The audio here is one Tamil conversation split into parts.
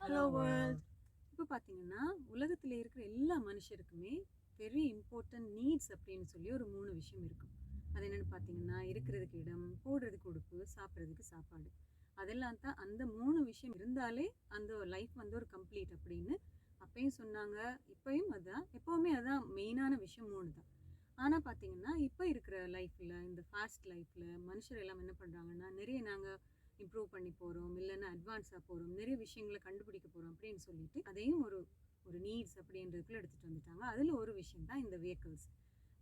ஹலோ வேர்ல்ட் இப்போ பார்த்தீங்கன்னா உலகத்தில் இருக்கிற எல்லா மனுஷருக்குமே வெரி இம்பார்ட்டன்ட் நீட்ஸ் அப்படின்னு சொல்லி ஒரு மூணு விஷயம் இருக்கும் அது என்னென்னு பார்த்தீங்கன்னா இருக்கிறதுக்கு இடம் போடுறதுக்கு உடுப்பு சாப்பிட்றதுக்கு சாப்பாடு. அதெல்லாம் தான் அந்த மூணு விஷயம் இருந்தாலே அந்த லைஃப் வந்து ஒரு கம்ப்ளீட் அப்படின்னு அப்பயும் சொன்னாங்க. இப்பயும் அதுதான் எப்போவுமே அதுதான் மெயினான விஷயம் மூணு தான். ஆனால் பார்த்தீங்கன்னா இப்போ இருக்கிற லைஃப்பில் இந்த ஃபாஸ்ட் லைஃப்பில் மனுஷர் எல்லாம் என்ன பண்ணுறாங்கன்னா நிறைய நாங்கள் இம்ப்ரூவ் பண்ணி போகிறோம் இல்லைன்னா அட்வான்ஸாக போகிறோம் நிறைய விஷயங்களை கண்டுபிடிக்க போகிறோம் அப்படின்னு சொல்லிட்டு அதையும் ஒரு ஒரு நீட்ஸ் அப்படின்றதுக்குள்ள எடுத்துகிட்டு வந்துட்டாங்க. அதில் ஒரு விஷயம் தான் இந்த வெஹிக்கிள்ஸ்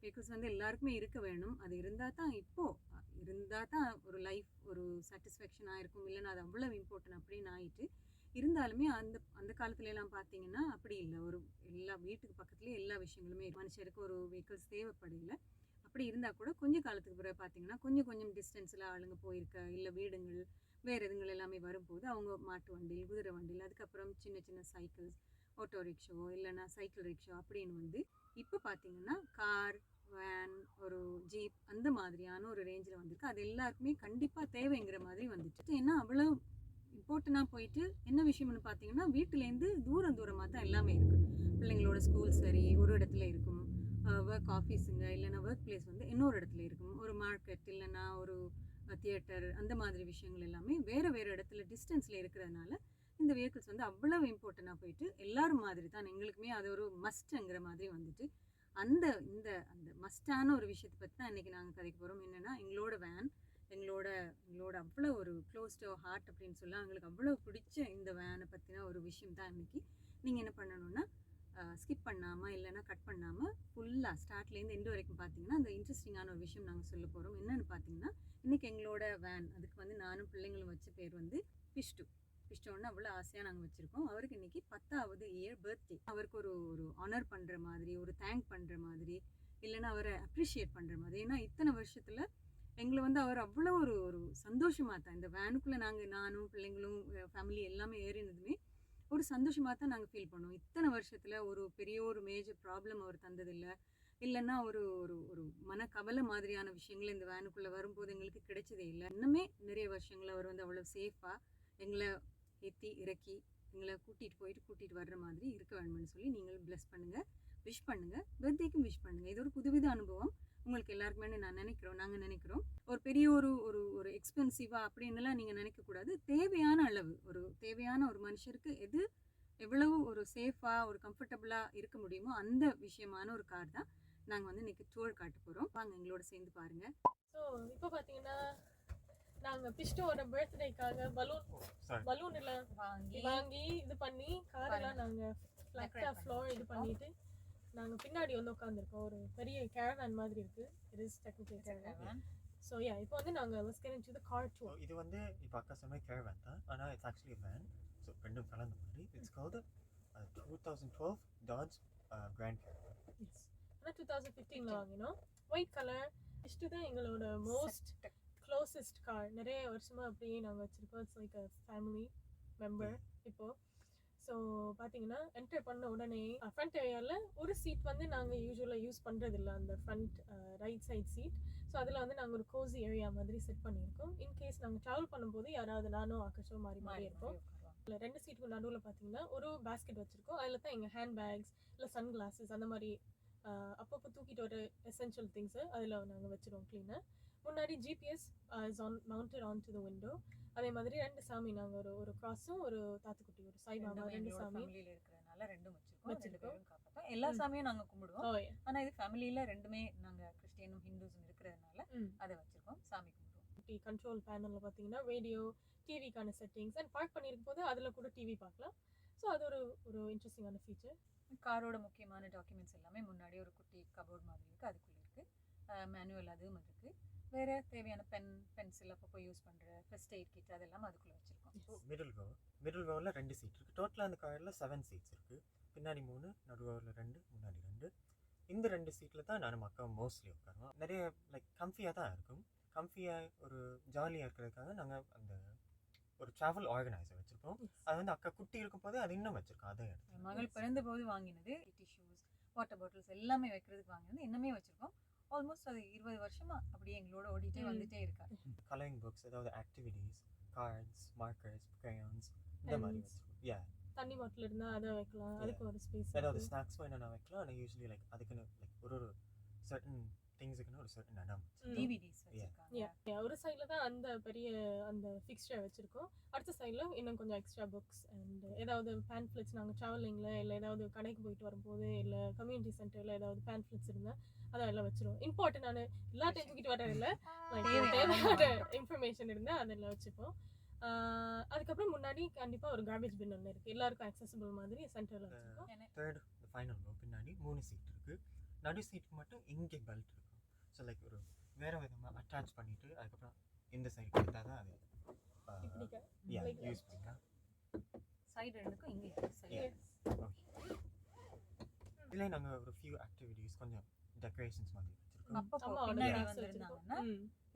வெஹிக்கிள்ஸ் வந்து எல்லாருக்குமே இருக்க வேணும். அது இருந்தால் தான் இப்போது இருந்தால் தான் ஒரு லைஃப் ஒரு சாட்டிஸ்ஃபேக்ஷனாக இருக்கும் இல்லைன்னா அது அவ்வளோ இம்பார்ட்டன்ட் அப்படின்னு ஆயிட்டு இருந்தாலுமே அந்த அந்த காலத்துல எல்லாம் பார்த்தீங்கன்னா அப்படி இல்லை. ஒரு எல்லா வீட்டுக்கு பக்கத்துலேயே எல்லா விஷயங்களுமே மனுஷருக்கு ஒரு வெஹிக்கிள்ஸ் தேவைப்படல அப்படி இருந்தால் கூட கொஞ்ச காலத்துக்கு பிறகு பார்த்தீங்கன்னா கொஞ்சம் கொஞ்சம் டிஸ்டன்ஸில் ஆளுங்க போயிருக்க இல்லை வீடுங்கள் வேறு இதுங்கள் எல்லாமே வரும்போது அவங்க மாட்டு வண்டியில் குதிரை வண்டியில் அதுக்கப்புறம் சின்ன சின்ன சைக்கிள்ஸ் ஆட்டோ ரிக்ஷோ இல்லைன்னா சைக்கிள் ரிக்ஷோ அப்படின்னு வந்து இப்போ பார்த்தீங்கன்னா கார் வேன் ஒரு ஜீப் அந்த மாதிரியான ஒரு ரேஞ்சில் வந்திருக்கு. அது எல்லாருக்குமே கண்டிப்பாக தேவைங்கிற மாதிரி வந்துட்டு. ஏன்னா அவ்வளோ இம்பார்ட்டனாக போயிட்டு என்ன விஷயம்னு பார்த்தீங்கன்னா வீட்டிலேருந்து தூரம் தூரமாக தான் எல்லாமே இருக்குது பிள்ளைங்களோட ஸ்கூல் சரி ஒரு இடத்துல இருக்கும். ஒர்க் ஆஃபீஸுங்க இல்லைன்னா ஒர்க் பிளேஸ் வந்து இன்னொரு இடத்துல இருக்கும். ஒரு மார்க்கெட் இல்லைன்னா ஒரு தியேட்டர் அந்த மாதிரி விஷயங்கள் எல்லாமே வேறு வேறு இடத்துல டிஸ்டன்ஸில் இருக்கிறதுனால இந்த வெஹிக்கிள்ஸ் வந்து அவ்வளவு இம்பார்ட்டண்ட்டாக போயிட்டு எல்லாரும் மாதிரி தான் எங்களுக்குமே அது ஒரு மஸ்ட்டுங்கிற மாதிரி வந்துட்டு அந்த இந்த அந்த மஸ்டான ஒரு விஷயத்தை பற்றி தான் இன்றைக்கி நாங்கள் கதைக்கு போகிறோம் என்னென்னா எங்களோட வேன் எங்களோட எங்களோட அவ்வளோ ஒரு க்ளோஸ் டு ஹார்ட் அப்படின்னு சொல்லலாம் எங்களுக்கு அவ்வளோ பிடிச்ச இந்த வேனை பற்றின ஒரு விஷயம் தான் இன்றைக்கி நீங்கள் என்ன பண்ணணும்னா ஸ்கிப் பண்ணாமல் இல்லைன்னா கட் பண்ணாமல் ஃபுல்லாக ஸ்டார்ட்லேருந்து எண்டு வரைக்கும் பார்த்தீங்கன்னா அந்த இன்ட்ரெஸ்டிங்கான ஒரு விஷயம் நாங்கள் சொல்ல போகிறோம் என்னென்னு பார்த்தீங்கன்னா இன்றைக்கி எங்களோட வேன் அதுக்கு வந்து நானும் பிள்ளைங்களும் வச்ச பேர் வந்து பிஷ்டு பிஷ்டோன்னு அவ்வளோ ஆசையாக நாங்கள் வச்சுருக்கோம். அவருக்கு இன்றைக்கி பத்தாவது இயர் பர்த்டே அவருக்கு ஒரு ஒரு ஆனர் பண்ணுற மாதிரி ஒரு தேங்க் பண்ணுற மாதிரி இல்லைன்னா அவரை அப்ரிஷியேட் பண்ணுற மாதிரி. ஏன்னா இத்தனை வருஷத்தில் எங்களை வந்து அவர் அவ்வளோ ஒரு ஒரு சந்தோஷமாக தான் இந்த வேனுக்குள்ளே நாங்கள் நானும் பிள்ளைங்களும் ஃபேமிலி எல்லாமே ஏறினதுமே ஒரு சந்தோஷமாக தான் நாங்கள் ஃபீல் பண்ணோம். இத்தனை வருஷத்தில் ஒரு பெரிய ஒரு மேஜர் ப்ராப்ளம் அவர் தந்ததில்லை. இல்லைன்னா ஒரு ஒரு ஒரு மனக்கவலை மாதிரியான விஷயங்கள் இந்த வேனுக்குள்ளே வரும்போது எங்களுக்கு கிடைச்சதே இல்லை. இன்னுமே நிறைய வருஷங்கள் அவர் வந்து அவ்வளோ சேஃபாக எங்களை ஏற்றி இறக்கி எங்களை கூட்டிகிட்டு போயிட்டு கூட்டிகிட்டு வர்ற மாதிரி இருக்க வேணும்னு சொல்லி நீங்கள் ப்ளஸ் பண்ணுங்கள் விஷ் பண்ணுங்கள் பர்த்டேக்கும் விஷ் பண்ணுங்கள் இது ஒரு புதுவித அனுபவம். உங்களுக்கு எல்லாருக்குமே நான் நினைக்கிறோம் நாங்கள் நினைக்கிறோம். ஒரு பெரிய ஒரு ஒரு ஒரு எக்ஸ்பென்சிவாக அப்படின்னுலாம் நீங்கள் நினைக்கக்கூடாது தேவையான அளவு ஒரு தேவையான ஒரு மனுஷருக்கு எது எவ்வளவு ஒரு சேஃபாக ஒரு கம்ஃபர்டபுளாக இருக்க முடியுமோ அந்த விஷயமான ஒரு கார் தான் நாங்கள் வந்து இன்னைக்கு டூர் காட்ட போகிறோம் வாங்க எங்களோட சேர்ந்து பாருங்கள் ஸோ இப்போ பார்த்தீங்கன்னா நாங்கள் பிஸ்டோட பர்த்டேக்காக பலூன் Sorry. பலூன் எல்லாம் வாங்கி வாங்கி இது பண்ணி கார் எல்லாம் நாங்கள் ஃப்ளாட்டாக ஃப்ளோர் இது பண்ணிட்டு நாங்கள் பின்னாடி வந்து உட்காந்துருக்கோம் ஒரு பெரிய கேரவான் மாதிரி இருக்கு. It is technical caravan so yeah இப்போ வந்து நாங்கள் let's get into the car tour இது வந்து இப்போ அக்கா சொன்ன கேரவேன் தான். ஆனால் இட்ஸ் ஆக்சுவலி வேன் ஸோ ரெண்டும் கலந்த மாதிரி. It's called two thousand twelve Dodge Grand Caravan yes ஆனால் டூ தௌசண்ட் ஃபிஃப்டீனில் வாங்கினோம். ஒயிட் கலர் இஷ்டு தான் எங்களோட மோஸ்ட் க்ளோசஸ்ட் கார் நிறைய வருஷமா அப்படியே நாங்கள் வச்சிருக்கோம். It's like a family member இப்போ. ஸோ பார்த்தீங்கன்னா என்டர் பண்ண உடனே ஃப்ரண்ட் ஏரியாவில் ஒரு சீட் வந்து நாங்கள் யூஸ்வலாக யூஸ் பண்ணுறதில்ல அந்த front right side seat so அதில் வந்து நாங்கள் ஒரு கோசி ஏரியா மாதிரி செட் பண்ணியிருக்கோம். இன்கேஸ் நாங்கள் ட்ராவல் பண்ணும்போது யாராவது நானும் ஆகாஷோ மாறி மாறி இருப்போம். அதில் ரெண்டு சீட்டுக்கு நடுவில் பார்த்தீங்கன்னா ஒரு பேஸ்கெட் வச்சுருக்கோம். அதில் தான் எங்கள் ஹேண்ட் பேக்ஸ் இல்லை சன் கிளாஸஸ் அந்த மாதிரி அப்பப்போ தூக்கிட்டு வர எசென்ஷியல் திங்ஸு அதில் நாங்கள் வச்சுருவோம் க்ளீனாக முன்னாடி GPS is on mounted on to the window அதே மாதிரி ரெண்டு சாமி நாங்கள் ஒரு ஒரு கிராஸும் ஒரு தாத்துக்குட்டி ஒரு சாய்பாபா ரெண்டு சாமி இருக்கிறதுனால ரெண்டும் வச்சிருக்கோம். வச்சிருக்கோம். பேரும் காப்பாத்தோம். எல்லா. சாமியும் நாங்க கும்பிடுவோம். ஓ ஆனா இது ஃபேமிலியில ரெண்டுமே நாங்க கிறிஸ்டியனும் ஹிந்துஸும் இருக்கிறதுனால அதை வச்சிருக்கோம். சாமி கும்பிடுவோம். கண்ட்ரோல் பேனலில் பார்த்தீங்கன்னா ரேடியோ டிவிக்கான செட்டிங்ஸ் அண்ட் பார்க் பண்ணியிருக்கும் போது அதில் கூட டிவி பார்க்கலாம். ஸோ அது ஒரு ஒரு இன்ட்ரெஸ்டிங்கான ஃபீச்சர் காரோட முக்கியமான டாக்குமெண்ட்ஸ் எல்லாமே முன்னாடி ஒரு குட்டி கபோர்ட் மாதிரி இருக்கு. அதுக்குள்ள இருக்கு. மேனுவல் அதுவும் இருக்கு. வேற தேவையான பென் பென்சில் அப்பப்போ யூஸ் பண்ற ஃபர்ஸ்ட் எய்ட் கிட் அதெல்லாம் அதுக்குள்ள வச்சிருக்கோம். மிடில் கோ மிடில் கோவில் ரெண்டு சீட் இருக்குது டோட்டலாக அந்த காரில் செவன் சீட்ஸ் இருக்குது பின்னாடி மூணு நடுவில் ரெண்டு முன்னாடி ரெண்டு. இந்த ரெண்டு சீட்டில் தான் நானும் அக்கா மோஸ்ட்லி உட்காருவோம். நிறைய லைக் கம்ஃபியாக தான் இருக்கும். கம்ஃபியாக ஒரு ஜாலியாக இருக்கிறதுக்காக நாங்கள் அந்த ஒரு ட்ராவல் ஆர்கனைசர் வச்சுருப்போம். அது வந்து அக்கா குட்டி இருக்கும் போதே அது இன்னும் வச்சுருக்கோம். அதே மகள் பிறந்த போது வாங்கினது டிஷ்யூஸ் வாட்டர் பாட்டில்ஸ் எல்லாமே வைக்கிறதுக்கு வாங்கினது இன்னுமே வச்சிருக்கோம். ஆல்மோஸ்ட் அது இருபது வருஷமா அப்படியே எங்களோட ஓடிட்டே. வந்துட்டே இருக்கா கலரிங் புக்ஸ் ஏதாவது ஆக்டிவிட்டீஸ் கார்ட்ஸ் மார்க்கர்ஸ் crayons இந்த மாதிரி யா தண்ணி பாட்டில் இருந்தால் அதை வைக்கலாம். அதுக்கு ஒரு ஸ்பேஸ் ஏதாவது ஸ்நாக்ஸ் வேணும் நான் வைக்கலாம். ஆனால் யூஸ்வலி லைக் அதுக்குன்னு லைக் ஒரு ஒரு சர்டன் திங்ஸுக்குன்னு ஒரு சர்டன் இடம் டிவிடிஸ் ஒரு சைடில் தான் அந்த பெரிய அந்த ஃபிக்ஸ்டர் வச்சுருக்கோம். அடுத்த சைடில் இன்னும் கொஞ்சம் எக்ஸ்ட்ரா புக்ஸ் அண்ட் ஏதாவது பேன்ஃப்ளெட்ஸ் நாங்கள் ட்ராவலிங்கில் இல்லை ஏதாவது கடைக்கு போயிட்டு வரும்போது இல்லை கம்யூனிட்டி சென்டரில் ஏதாவது பேன்ஃப்ளெட்ஸ் இருந்தால் அதெல்லாம் வச்சிருவோம். இம்பார்ட்டன் நான் எல்லாத்தையும் தூக்கிட்டு வரதில்ல தேவையான தேவையான இன்ஃபர்மேஷன் இருந்தால் அதில் வச்சுப்போம். அதுக்கப்புறம் முன்னாடி கண்டிப்பாக ஒரு கார்பேஜ் பின் ஒன்று இருக்குது எல்லாருக்கும் accessible மாதிரி சென்டரில் வச்சுருக்கோம். தேர்ட் ஃபைனல் பின்னாடி மூணு சீட் இருக்குது நடு சீட்டுக்கு மட்டும் இங்கே பெல்ட் இருக்கும் ஸோ லைக் ஒரு வேறு விதமாக அட்டாச் பண்ணிவிட்டு அதுக்கப்புறம் இந்த சைடு கொடுத்தா தான் அது யா யூஸ் பண்ணிக்கலாம். சைடு ரெண்டுக்கும் இங்கே. Side Yeah. இதில் நாங்கள் ஒரு ஃபியூ ஆக்டிவிட்டீஸ் கொஞ்சம் டெக்கரேஷன்ஸ் மாதிரி வச்சுருக்கோம்.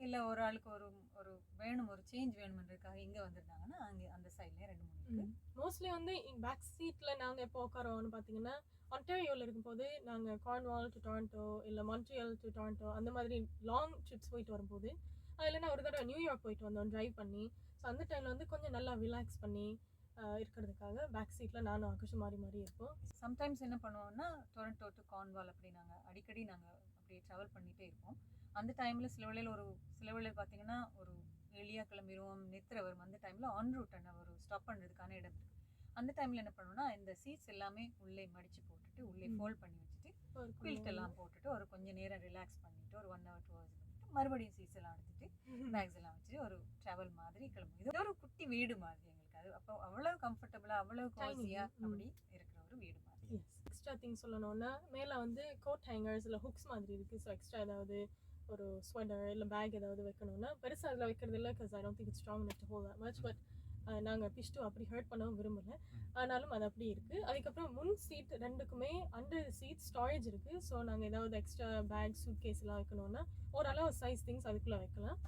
இல்ல ஒரு ஆளுக்கு ஒரு ஒரு வேணும் ஒரு சேஞ்ச் வேணுமன்றதுக்காக இங்க வந்திருந்தாங்கன்னா அங்க அந்த சைடுல ரெண்டு மூணு இருக்கு. மோஸ்ட்லி வந்து பேக் சீட்டில் நாங்கள் எப்போ உட்காரோம்னு பார்த்தீங்கன்னா ஒன்டாரியோவில் இருக்கும்போது நாங்கள் கார்ன்வால் டு டொரண்டோ இல்லை மான்ட்ரியல் டு டொரண்டோ அந்த மாதிரி லாங் ட்ரிப்ஸ் போயிட்டு வரும்போது அது இல்லைன்னா ஒரு தடவை நியூயார்க் போயிட்டு வந்தோம் ட்ரைவ் பண்ணி. ஸோ அந்த டைமில் வந்து கொஞ்சம் நல்லா ரிலாக்ஸ் பண்ணி இருக்கிறதுக்காக பேக் சீட்டில் நானும் ஆகாஷம் மாறி மாறி இருப்போம். சம்டைம்ஸ் என்ன பண்ணுவோம்னா டொரண்டோ டு கார்ன்வால் அப்படி நாங்கள் அடிக்கடி நாங்கள் அப்படியே ட்ராவல் பண்ணிகிட்டே இருப்போம். அந்த டைமில் சில வேளையில் ஒரு சில வேளையில் பார்த்தீங்கன்னா ஒரு வெளியாக கிளம்பிடுவோம் நித்திர வரும். அந்த டைமில் ஆன் ரூட் ஒரு ஸ்டாப் பண்ணுறதுக்கான இடம் இருக்குது அந்த டைமில் என்ன பண்ணுவோம்னா இந்த சீட்ஸ் எல்லாமே உள்ளே மடித்து போடும் போட்டுட்டு உள்ளே. ஃபோல்ட் பண்ணி வச்சுட்டு ஒரு குயில்ட் எல்லாம் போட்டுட்டு ஒரு கொஞ்ச நேரம் ரிலாக்ஸ் பண்ணிட்டு ஒரு ஒன் ஹவர் டூ ஹவர்ஸ் பண்ணிட்டு மறுபடியும் சீட்ஸ் எல்லாம் எடுத்துட்டு பேக்ஸ் எல்லாம் வச்சு ஒரு ட்ராவல் மாதிரி கிளம்பும். இது ஒரு குட்டி வீடு மாதிரி எங்களுக்கு. அது அப்போ அவ்வளவு கம்ஃபர்டபுளா அவ்வளவு Tiny, காசியா ம். அப்படி இருக்கிற ஒரு வீடு மாதிரி. எக்ஸ்ட்ரா திங்ஸ் சொல்லணும்னா மேலே வந்து கோட் ஹேங்கர்ஸ் இல்லை ஹுக்ஸ் மாதிரி இருக்குது ஸோ எக்ஸ்ட்ரா ஏதாவது ஒரு ஸ்வெட்டர் இல்லை பேக் ஏதாவது வைக்கணும்னா பெருசாக அதில் வைக்கிறது இல்லை because I don't think strong net whole much but நாங்கள் பிஷ்டு அப்படி ஹர்ட் பண்ணவும் விரும்பல. ஆனாலும் அது அப்படி இருக்குது அதுக்கப்புறம் முன் சீட் ரெண்டுக்குமே அண்டர் சீட் ஸ்டாரேஜ் இருக்குது ஸோ நாங்கள் ஏதாவது எக்ஸ்ட்ரா பேக் சூட் கேஸ் எல்லாம் வைக்கணும்னா ஓரளவு சைஸ் திங்ஸ் அதுக்குள்ளே வைக்கலாம்.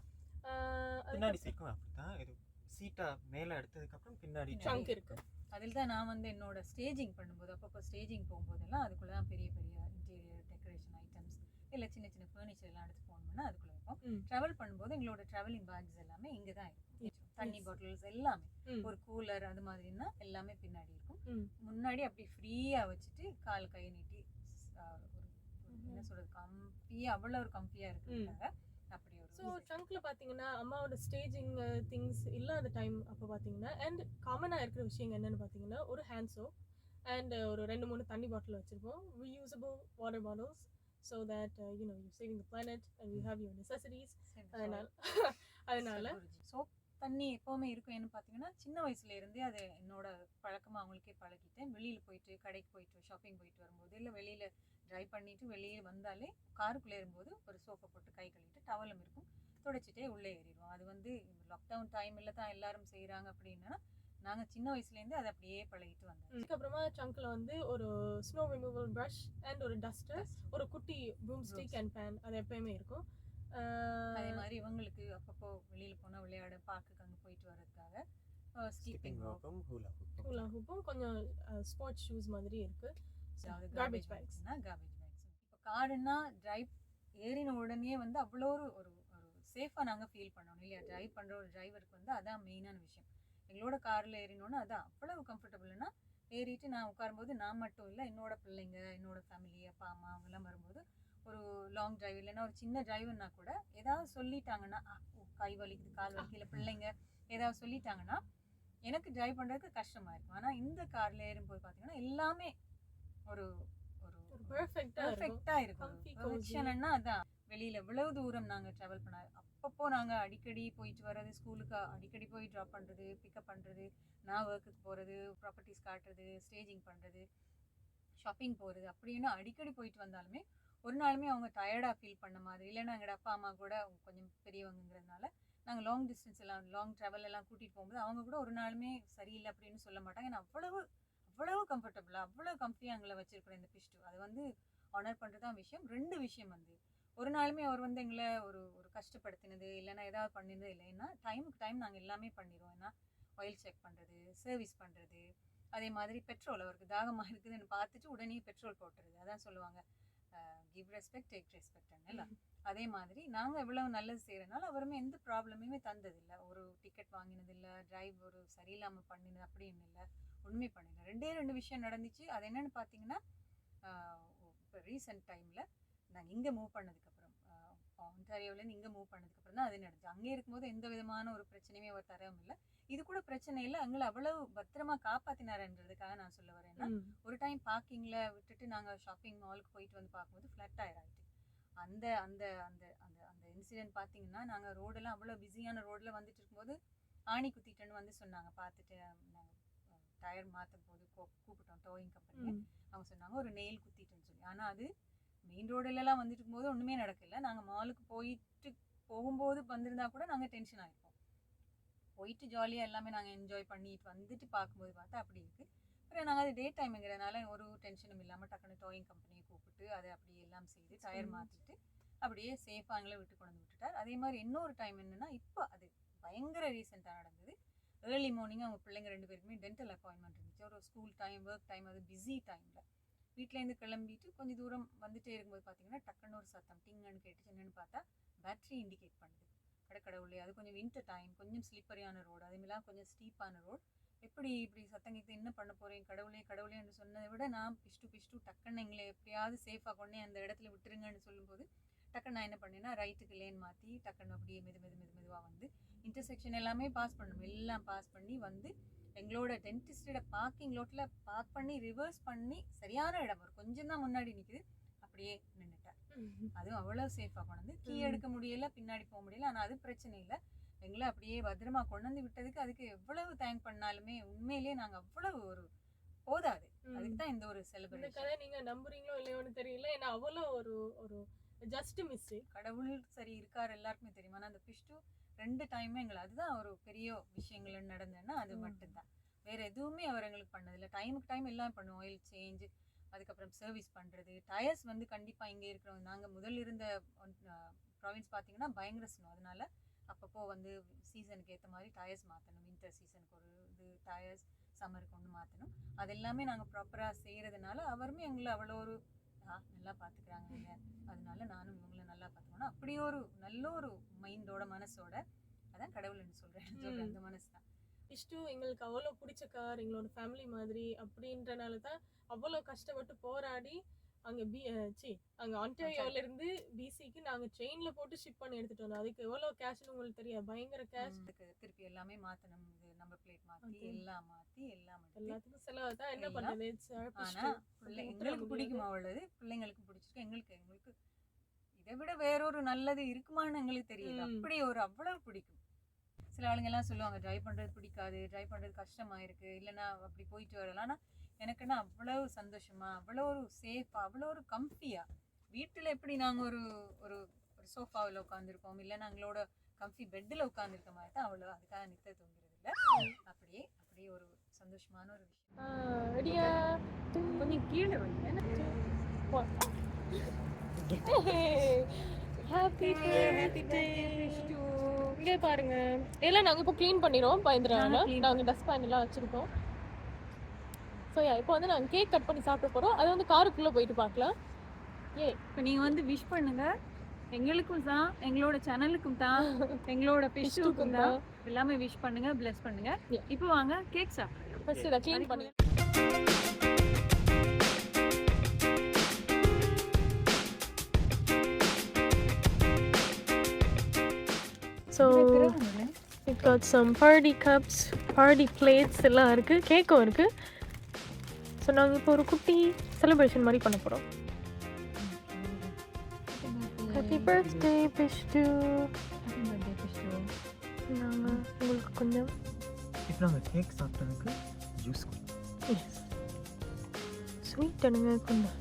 பின்னாடி சீட்டும் அப்படித்தான். இது சீட்டை மேலே எடுத்ததுக்கப்புறம் பின்னாடி ட்ரங்க் இருக்கு. அதில் தான் நான் வந்து என்னோட ஸ்டேஜிங் பண்ணும்போது அப்பப்போ ஸ்டேஜிங் போகும்போதெல்லாம் அதுக்குள்ளே தான் பெரிய பெரிய இன்டீரியர் டெக்கரேஷன் ஐட்டம்ஸ் இல்லை சின்ன சின்ன ஃபர்னிச்சர் எல்லாம் எடுத்து போகணும்னா அதுக்குள்ளே வைப்போம். ம். ட்ராவல் பண்ணும்போது எங்களோட ட்ராவலிங் பேக்ஸ் எல்லாமே இங்கே தான் இருக்கும் தண்ணி. பாட்டில்ஸ் எல்லாமே. ஒரு கூலர் அது மாதிரின்னா எல்லாமே பின்னாடி இருக்கும். முன்னாடி அப்படி ஃப்ரீயாக வச்சுட்டு கால் கையை நீட்டி ஒரு என்ன சொல்றது கம்ஃபியாக அவ்வளோ ஒரு கம்ஃபியாக இருக்கிறதுக்காக அப்படி ஒரு ஸோ ட்ரங்க்ல பார்த்தீங்கன்னா அம்மாவோட ஸ்டேஜிங் திங்ஸ் இல்லாத டைம் அப்போ பார்த்தீங்கன்னா அண்ட் காமனாக இருக்கிற விஷயங்கள் என்னன்னு பார்த்தீங்கன்னா ஒரு ஹேண்ட் சோப் அண்ட் ஒரு ரெண்டு மூணு தண்ணி பாட்டில் வச்சுருப்போம். Reusable water bottles so that you know you saving the planet and you have your necessities அதனால அதனால சோப் தண்ணி எப்போவுமே இருக்கும் ஏன்னு பார்த்தீங்கன்னா சின்ன வயசுல இருந்தே அது என்னோட பழக்கமாக அவங்களுக்கே பழகிட்டேன். வெளியில் போயிட்டு கடைக்கு போயிட்டு ஷாப்பிங் போயிட்டு வரும்போது இல்லை வெளியில் ட்ரைவ் பண்ணிட்டு வெளியே வந்தாலே காருக்குள்ளே ஏறும்போது ஒரு சோப்பை போட்டு கை கழுவிட்டு டவலும் இருக்கும். துடைச்சிட்டே உள்ளே ஏறிடுவோம். அது வந்து லாக்டவுன் டைமில் தான் எல்லாரும் செய்கிறாங்க அப்படின்னா நாங்கள் சின்ன வயசுலேருந்து அதை அப்படியே பழகிட்டு வந்தோம். அதுக்கப்புறமா ட்ரங்க்ல வந்து ஒரு ஸ்னோ ரிமூவல் ப்ரஷ் அண்ட் ஒரு டஸ்டர் ஒரு குட்டி ப்ரூம் ஸ்டிக் அண்ட் பேன் அது எப்பயுமே இருக்கும். அதே மாதிரி இவங்களுக்கு அப்பப்போ வெளியில் போனால் விளையாட பார்க்குக்கு அங்கே போயிட்டு வர்றதுக்காக ஸ்கிப்பிங் ரோப்பும் ஹூலா ஹூப்பும் ஹூலா ஹூப்பும் கொஞ்சம் ஸ்போர்ட்ஸ் ஷூஸ் மாதிரி இருக்கு. Garbage bags. பேக்ஸ்னா கார்பேஜ் பேக்ஸ் இப்போ காருன்னா டிரைவ் ஏறின உடனே வந்து அவ்வளோ ஒரு ஒரு ஒரு சேஃபாக நாங்கள் ஃபீல் பண்ணணும். இல்லையா? டிரைவ் பண்ணுற ஒரு டிரைவருக்கு வந்து அதான் மெயினான விஷயம். எங்களோட காரில் ஏறினோன்னா அதான் அவ்வளவு கம்ஃபர்டபுள்னா ஏறிட்டு நான் உட்காரும்போது நான் மட்டும் இல்லை என்னோட பிள்ளைங்க என்னோட ஃபேமிலி அப்பா அம்மா அவங்கெல்லாம் வரும்போது ஒரு லாங் டிரைவ் இல்லைன்னா ஒரு சின்ன டிரைவ்னா கூட ஏதாவது சொல்லிட்டாங்கன்னா "ஆ, ஓ, கை வலிக்குது கால் வலிக்குது இல்லை பிள்ளைங்க ஏதாவது சொல்லிட்டாங்கன்னா எனக்கு டிரைவ் பண்ணுறதுக்கு கஷ்டமா இருக்கும். ஆனால் இந்த காரில் ஏறும்போது பார்த்தீங்கன்னா எல்லாமே ஒரு ஒரு பெர்ஃபெக்டாக இருக்கும். பெர்ஃபெக்ஷன்னா அதான். வெளியில எவ்வளவு தூரம் நாங்க டிராவல் பண்ண அப்பப்போ நாங்க அடிக்கடி போயிட்டு வர்றது ஸ்கூலுக்கு அடிக்கடி போய் ட்ராப் பண்றது பிக்கப் பண்றது நான் ஒர்க்குக்கு போறது ப்ராப்பர்ட்டிஸ் காட்டுறது ஸ்டேஜிங் பண்றது ஷாப்பிங் போறது அப்படின்னு அடிக்கடி போயிட்டு வந்தாலுமே ஒரு நாளுமே அவங்க டயர்டாக ஃபீல் பண்ண மாதிரி இல்லைன்னா எங்களோட அப்பா அம்மா கூட அவங்க கொஞ்சம் பெரியவங்கிறதுனால நாங்கள் லாங் டிஸ்டன்ஸ் எல்லாம் லாங் ட்ராவல் எல்லாம் கூட்டிகிட்டு போகும்போது அவங்க கூட ஒரு நாளுமே சரியில்லை அப்படின்னு சொல்ல மாட்டாங்க. ஏன்னா அவ்வளவு அவ்வளவு கம்ஃபர்டபுளாக அவ்வளோ கம்ஃபியாக எங்களை வச்சிருக்கிறோம் இந்த பிஷ்டு அது வந்து ஆனர் பண்ணுறதான் விஷயம். ரெண்டு விஷயம் வந்து ஒரு நாளுமே அவர் வந்து எங்களை ஒரு ஒரு கஷ்டப்படுத்தினது இல்லைன்னா ஏதாவது பண்ணினது இல்லை. ஏன்னா டைமுக்கு டைம் நாங்கள் எல்லாமே பண்ணிடுவோம். ஏன்னா ஆயில் செக் பண்ணுறது சர்வீஸ் பண்ணுறது அதே மாதிரி பெட்ரோல் அவருக்கு தாகமாக இருக்குதுன்னு பார்த்துட்டு உடனே பெட்ரோல் போட்டுறது. அதான் சொல்லுவாங்க. கிவ் ரெஸ்பெக்ட் டேக் ரெஸ்பெக்ட் இல்லை அதே மாதிரி நாங்கள் இவ்வளவு நல்லது செய்கிறனால அவருமே எந்த ப்ராப்ளமுமே தந்ததில்லை. ஒரு டிக்கெட் வாங்கினதில்லை டிரைவ் ஒரு சரியில்லாமல் பண்ணினது அப்படின்னு இல்லை. ஒன்றுமே பண்ணல. ரெண்டே ரெண்டு விஷயம் நடந்துச்சு. அது என்னென்னு பார்த்தீங்கன்னா இப்போ ரீசெண்ட் டைமில் நாங்கள் இங்கே மூவ் பண்ணதுக்கப்புறம் ஒன்டாரியோலேருந்து இங்கே மூவ் பண்ணதுக்கப்புறம் தான் அது நடந்துச்சு. அங்கே இருக்கும்போது எந்த விதமான ஒரு பிரச்சனையுமே அவர் தரவும் இல்லை. இது கூட பிரச்சனை இல்லை. எங்களை அவ்வளவு பத்திரமா காப்பாத்தினாருன்றதுக்காக நான் சொல்ல வரேன்னா ஒரு டைம் பார்க்கிங்கில் விட்டுட்டு நாங்கள் ஷாப்பிங் மாலுக்கு போயிட்டு வந்து பார்க்கும்போது ஃப்ளட் ஆயிராயிட்டு. அந்த அந்த அந்த அந்த அந்த இன்சிடென்ட் பார்த்தீங்கன்னா நாங்கள் ரோடெல்லாம் அவ்வளோ பிஸியான ரோடில் வந்துட்டு இருக்கும்போது ஆணி குத்திட்டேன்னு வந்து சொன்னாங்க. பார்த்துட்டு நாங்கள் டயர் மாற்றும் போது கூப்பிட்டோம் டோயிங் கம்பெனி அவங்க சொன்னாங்க ஒரு நெயில் குத்திட்டேன்னு சொல்லி. ஆனால் அது மெயின் ரோடுலலாம் வந்துட்டு இருக்கும்போது ஒன்றுமே நடக்கல. நாங்கள் மாலுக்கு போயிட்டு போகும்போது வந்திருந்தா கூட நாங்கள் டென்ஷன் ஆகிருப்போம் போயிட்டு ஜாலியாக எல்லாமே நாங்கள் என்ஜாய் பண்ணிட்டு வந்துட்டு பார்க்கும்போது பார்த்தா அப்படி இருக்குது அப்புறம் நாங்கள் அது டே டைமுங்கிறதுனால ஒரு டென்ஷனும் இல்லாமல் டக்குனு டோயிங் கம்பெனியை கூப்பிட்டு அதை அப்படியே எல்லாம் செய்து டயர். மாற்றிட்டு அப்படியே சேஃபாக எங்களை விட்டு கொண்டு வந்து விட்டுட்டார். அதே மாதிரி இன்னொரு டைம் என்னன்னா இப்போ அது பயங்கர ரீசெண்டாக நடந்தது. ஏர்லி மார்னிங் அவங்க பிள்ளைங்க ரெண்டு பேருக்குமே டென்டல் அப்பாயின்மெண்ட் இருந்துச்சு. ஒரு ஸ்கூல் டைம் ஒர்க் டைம் அது பிஸி டைமில் வீட்டிலேருந்து கிளம்பிட்டு கொஞ்சம் தூரம் வந்துட்டே இருக்கும்போது பார்த்தீங்கன்னா டக்குன்னு ஒரு சத்தம் டிங்கன்னு கேட்டுச்சு என்னென்னு பார்த்தா பேட்டரி இண்டிகேட் பண்ணுது. கடக்கடவுளே அது கொஞ்சம் வின்டர் டைம் கொஞ்சம் ஸ்லிப்பரியான ரோடு அதேமாதிரிலாம் கொஞ்சம் ஸ்டீப்பான ரோடு எப்படி இப்படி சத்தம் கேட்டு என்ன பண்ண போகிறேன் கடவுளே கடவுளேன்னு சொன்னதை விட நான் பிஷ்டு பிஷ்டு டக்குன்னு எங்களை எப்படியாவது சேஃபாக கொண்டே அந்த இடத்துல விட்டுருங்கன்னு சொல்லும்போது டக்குன்னு நான் என்ன பண்ணேன்னா ரைட்டுக்கு லேன் மாற்றி டக்குன்னு அப்படியே மெது மெது மெது மெதுவாக வந்து இன்டர்செக்ஷன் எல்லாமே பாஸ் பண்ணணும். எல்லாம் பாஸ் பண்ணி வந்து எங்களோட டென்டிஸ்டோட பார்க்கிங் லோட்டில் பார்க் பண்ணி ரிவர்ஸ் பண்ணி சரியான இடம். ஒரு கொஞ்சம் தான் முன்னாடி நிற்குது அப்படியே நின்றுட்டார் அதுவும் அவ்வளோ சேஃபாக கொண்டு வந்து கீ. எடுக்க முடியல பின்னாடி போக முடியல. ஆனால் அது பிரச்சனை இல்லை. எங்களை அப்படியே பத்திரமா கொண்டு வந்து விட்டதுக்கு அதுக்கு எவ்வளவு தேங்க் பண்ணாலுமே உண்மையிலேயே நாங்கள் அவ்வளவு ஒரு போதாது. அதுக்கு தான் இந்த ஒரு இந்த செலிப்ரேஷன் கதை நீங்க நம்புறீங்களோ இல்லையோன்னு தெரியல. ஏன்னா அவ்வளோ ஒரு ஒரு ஜஸ்ட் மிஸ் கடவுள் சரி இருக்கார் எல்லாருக்குமே தெரியும். ஆனால் அந்த பிஷ்டு ரெண்டு டைமே எங்களை அதுதான் ஒரு பெரிய விஷயங்கள் நடந்ததுன்னா அது. மட்டும்தான். வேற எதுவுமே அவர் எங்களுக்கு பண்ணதில்லை. டைமுக்கு டைம் எல்லாம் பண்ணுவோம் ஆயில் சேஞ்ச் அதுக்கப்புறம் சர்வீஸ் பண்ணுறது டயர்ஸ் வந்து கண்டிப்பாக இங்கே இருக்கிறவங்க நாங்கள் முதல் இருந்த ப்ராவின்ஸ் பார்த்தீங்கன்னா பயங்கர ஸ்னோ அதனால அப்பப்போ வந்து சீசனுக்கு ஏற்ற மாதிரி டயர்ஸ் மாற்றணும் வின்டர் சீசனுக்கு ஒரு இது டயர்ஸ் சம்மருக்கு ஒன்று மாற்றணும் அது எல்லாமே நாங்கள் ப்ராப்பராக செய்கிறதுனால அவருமே எங்களை அவ்வளோ ஒரு ஆ நல்லா பார்த்துக்கிறாங்க அதனால நானும் இவங்கள நல்லா பார்த்துக்கணும் அப்படி ஒரு நல்ல ஒரு மைண்டோட மனசோட அதான் கடவுள்னு சொல்கிறேன். அந்த மனசு தான் இஷ்டு எங்களுக்கு அவ்வளோ பிடிச்ச கார் எங்களோட ஃபேமிலி மாதிரி அப்படின்றனால தான் அவ்வளோ கஷ்டப்பட்டு போராடி அங்கே பி சி அங்கே ஆன்டாரியோல இருந்து பிசிக்கு நாங்கள் ட்ரெயினில் போட்டு ஷிப் பண்ணி எடுத்துட்டு வந்தோம். அதுக்கு எவ்வளோ கேஷ்னு உங்களுக்கு தெரியாது. பயங்கர கேஷ் திருப்பி எல்லாமே மாற்றணும் நம்பர் பிளேட் Okay. எல்லாம் மாற்றி எல்லாம் எல்லாத்துக்கும் செலவு தான் என்ன ஆனா. பிள்ளை எங்களுக்கு பிடிக்குமா உள்ளது பிள்ளைங்களுக்கு பிடிச்சிருக்கு? எங்களுக்கு எங்களுக்கு இதை விட வேறொரு நல்லது இருக்குமான்னு எங்களுக்கு தெரியல. அப்படி ஒரு அவ்வளவு பிடிக்கும். சில ஆளுங்க எல்லாம் சொல்லுவாங்க டிரைவ் பண்றது பிடிக்காது. டிரைவ் பண்றது கஷ்டமா இருக்கு இல்லைன்னா அப்படி போயிட்டு வரலாம். ஆனா எனக்குன்னா அவ்வளவு சந்தோஷமா அவ்வளோ ஒரு சேஃபா அவ்வளோ ஒரு கம்ஃபியா வீட்டுல எப்படி நாங்க ஒரு ஒரு ஒரு சோஃபாவில் உட்காந்துருப்போம் இல்லை நாங்களோட கம்ஃபி பெட்டில் உட்காந்துருக்க மாதிரி தான் அவ்வளோ அதுக்காக நித்த தூங்குறது இல்லை. அப்படியே அப்படியே ஒரு சந்தோஷமான ஒரு விஷயம். கொஞ்சம் கீழே வைங்க ஹாப்பி பர்த்டே இங்கே பாருங்க. எல்லாம் நாங்கள் இப்போ க்ளீன் பண்ணிடுவோம் clean நாங்கள் டஸ்ட் பேன் எல்லாம் வச்சுருக்கோம். ஸோ இப்போ வந்து நாங்கள் கேக் கட் பண்ணி சாப்பிட போகிறோம் அது வந்து காருக்குள்ளே போயிட்டு பார்க்கலாம் ஏ இப்போ நீங்க வந்து விஷ் பண்ணுங்க. எங்களுக்கும் தான் எங்களோட சேனலுக்கும் தான் எங்களோட பிஷ்டுக்கும் தான். எல்லாமே விஷ் பண்ணுங்க bless பண்ணுங்க. இப்போ வாங்க கேக் சாப்பிடுங்க ஃபர்ஸ்ட் இதை க்ளீன் பண்ணி so it got some party cups party plates எல்லாம் இருக்குது கேக்கும் இருக்குது ஸோ நாங்கள் இப்போ ஒரு குட்டி செலிப்ரேஷன் மாதிரி பண்ண போகிறோம் ஹாப்பி பர்த்டே பிஷ்டு நாங்கள் உங்களுக்கு கொஞ்சம் இப்போ நாங்கள் கேக் சாப்பிட்டதுக்கு ஜூஸ் எஸ் ஸ்வீட் எடுங்க கொஞ்சம்.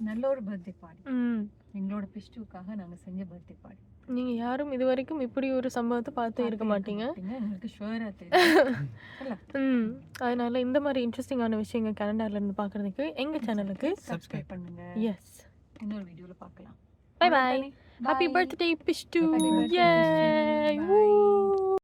நல்ல ஒரு பர்த்டே பாடி ம். எங்களோட பிஷ்டுக்காக நாங்க செஞ்ச பர்த்டே பாடி நீங்கள் யாரும் இது வரைக்கும் இப்படி ஒரு சம்பவத்தை பார்த்து இருக்க மாட்டீங்க. எங்களுக்கு ஷுவரா தெரியும். அதனால இந்த மாதிரி இன்ட்ரெஸ்டிங்கான விஷயங்கள் கனடால இருந்து பார்க்கறதுக்கு எங்கள் சேனலுக்கு சப்ஸ்கிரைப் பண்ணுங்க. எஸ் இன்னொரு வீடியோல பார்க்கலாம். Bye bye happy. பர்த்டே பிஷ்டு Happy